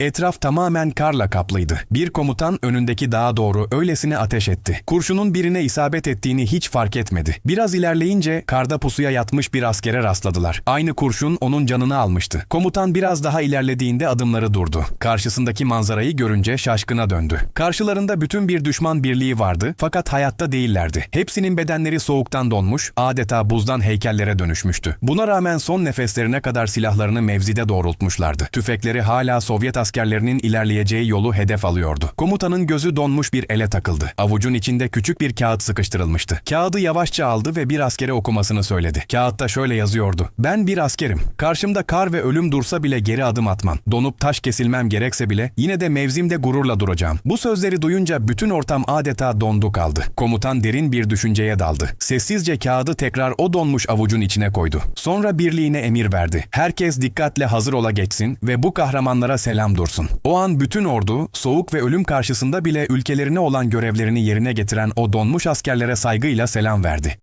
Etraf tamamen karla kaplıydı. Bir komutan önündeki dağa doğru öylesine ateş etti. Kurşunun birine isabet ettiğini hiç fark etmedi. Biraz ilerleyince karda pusuya yatmış bir askere rastladılar. Aynı kurşun onun canını almıştı. Komutan biraz daha ilerlediğinde adımları durdu. Karşısındaki manzarayı görünce şaşkına döndü. Karşılarında bütün bir düşman birliği vardı fakat hayatta değillerdi. Hepsinin bedenleri soğuktan donmuş, adeta buzdan heykellere dönüşmüştü. Buna rağmen son nefeslerine kadar silahlarını mevzide doğrultmuşlardı. Tüfekleri hala Sovyet askerlerinin ilerleyeceği yolu hedef alıyordu. Komutanın gözü donmuş bir ele takıldı. Avucun içinde küçük bir kağıt sıkıştırılmıştı. Kağıdı yavaşça aldı ve bir askere okumasını söyledi. Kağıtta şöyle yazıyordu. Ben bir askerim. Karşımda kar ve ölüm dursa bile geri adım atmam. Donup taş kesilmem gerekse bile yine de mevzimde gururla duracağım. Bu sözleri duyunca bütün ortam adeta dondu kaldı. Komutan derin bir düşünceye daldı. Sessizce kağıdı tekrar o donmuş avucun içine koydu. Sonra birliğine emir verdi. Herkes dikkatle hazır ola geçsin ve bu kahramanlara selam dursun. O an bütün ordu, soğuk ve ölüm karşısında bile ülkelerine olan görevlerini yerine getiren o donmuş askerlere saygıyla selam verdi.